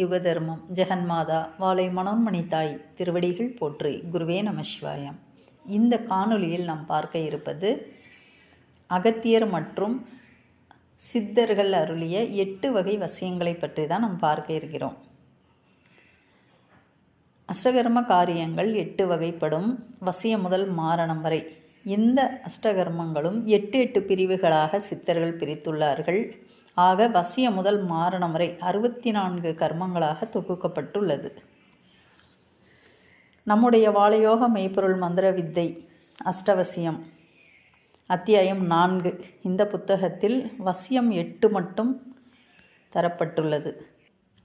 யுக தர்மம் ஜெகன்மாதா வாழை மனோன்மணி தாய் திருவடிகள் போற்றி. குருவே நமசிவாயம். இந்த காணொளியில் நாம் பார்க்க இருப்பது அகத்தியர் மற்றும் சித்தர்கள் அருளிய எட்டு வகை வசியங்களை பற்றி தான் நாம் பார்க்க இருக்கிறோம். அஷ்டகர்ம காரியங்கள் எட்டு வகைப்படும். வசியம் முதல் மாரணம் வரை. இந்த அஷ்டகர்மங்களும் எட்டு எட்டு பிரிவுகளாக சித்தர்கள் பிரித்துள்ளார்கள். ஆக வசிய முதல் மாரணம் வரை அறுபத்தி நான்கு கர்மங்களாக தொகுக்கப்பட்டுள்ளது. நம்முடைய வாழையோக மெய்ப்பொருள் மந்திர வித்தை அஷ்டவசியம். அத்தியாயம் நான்கு. இந்த புத்தகத்தில் வசியம் எட்டு மட்டும் தரப்பட்டுள்ளது.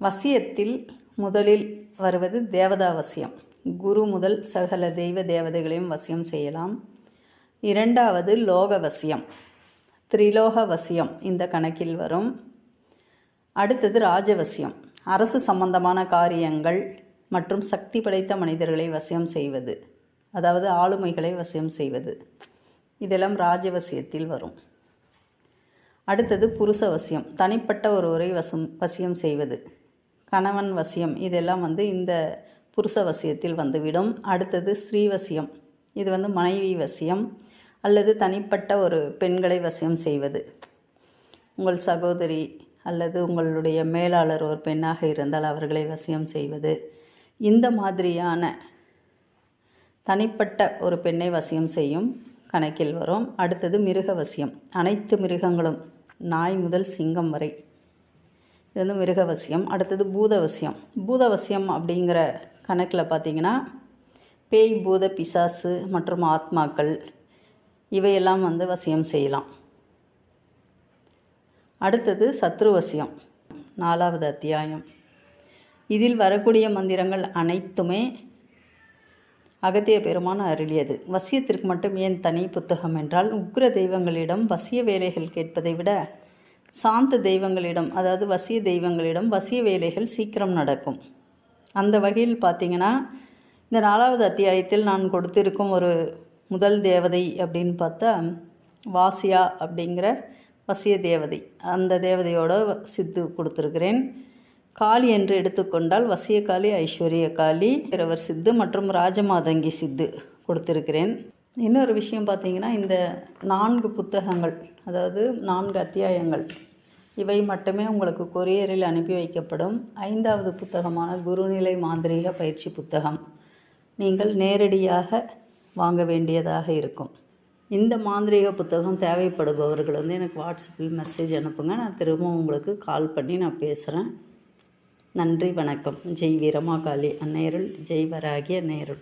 வசியத்தில் முதலில் வருவது தேவதாவசியம் குரு முதல் சகல தெய்வ தேவதைகளையும் வசியம் செய்யலாம். இரண்டாவது லோக வசியம். திரிலோக வசியம் இந்த கணக்கில் வரும். அடுத்தது ராஜவசியம். அரசு சம்பந்தமான காரியங்கள் மற்றும் சக்தி படைத்த மனிதர்களை வசியம் செய்வது. அதாவது ஆளுமைகளை வசியம் செய்வது. இதெல்லாம் ராஜவசியத்தில் வரும். அடுத்தது புருஷ வசியம் தனிப்பட்ட ஒருவரை வசம் வசியம் செய்வது. கணவன் வசியம். இதெல்லாம் வந்து இந்த புருஷ வசியத்தில் வந்துவிடும். அடுத்தது ஸ்ரீவசியம். இது வந்து மனைவி வசியம். அல்லது தனிப்பட்ட ஒரு பெண்களை வசியம் செய்வது. உங்கள் சகோதரி அல்லது உங்களுடைய மேலாளர் ஒரு பெண்ணாக இருந்தால் அவர்களை வசியம் செய்வது. இந்த மாதிரியான தனிப்பட்ட ஒரு பெண்ணை வசியம் செய்யும் கணக்கில் வரும். அடுத்தது மிருக வசியம். அனைத்து மிருகங்களும் நாய் முதல் சிங்கம் வரை. இது வந்து மிருகவசியம் அடுத்தது பூதவசியம் பூதவசியம் அப்படிங்கிற கணக்கில் பார்த்தீங்கன்னா பேய் பூத பிசாசு மற்றும் ஆத்மாக்கள் இவையெல்லாம் வந்து வசியம் செய்யலாம். அடுத்தது சத்ருவசியம் நாலாவது அத்தியாயம். இதில் வரக்கூடிய மந்திரங்கள் அனைத்துமே அகத்திய பெருமான அருளியது. வசியத்திற்கு மட்டும் ஏன் தனி புத்தகம் என்றால் உக்ர தெய்வங்களிடம் வசிய வேலைகள் கேட்பதை விட சாந்த தெய்வங்களிடம் அதாவது வசிய தெய்வங்களிடம் வசிய வேலைகள் சீக்கிரம் நடக்கும். அந்த வகையில் பார்த்திங்கன்னா இந்த நாலாவது அத்தியாயத்தில் நான் கொடுத்திருக்கும் ஒரு முதல் தேவதை அப்படின்னு பார்த்தா வாசியா அப்படிங்கிற வசிய தேவதை. அந்த தேவதையோட சித்து கொடுத்துருக்கிறேன். காளி என்று எடுத்துக்கொண்டால் வசிய காளி ஐஸ்வர்ய காளி இரவர் சித்து மற்றும் ராஜமாதங்கி சித்து கொடுத்துருக்கிறேன். இன்னொரு விஷயம் பார்த்தீங்கன்னா இந்த நான்கு புத்தகங்கள் அதாவது நான்கு அத்தியாயங்கள் இவை மட்டுமே உங்களுக்கு கொரியரில் அனுப்பி வைக்கப்படும். ஐந்தாவது புத்தகமான குருநிலை மாந்திரீக பயிற்சி புத்தகம். நீங்கள் நேரடியாக வாங்க வேண்டியதாக இருக்கும். இந்த மாந்திரீக புத்தகம் தேவைப்படுபவர்கள் வந்து எனக்கு வாட்ஸ்அப்பில் மெசேஜ் அனுப்புங்க. நான் திரும்பவும் உங்களுக்கு கால் பண்ணி நான் பேசுகிறேன் நன்றி வணக்கம். ஜெய் வீரமாகாளி அன்னையருள் ஜெய் வராகி அன்னையருள்.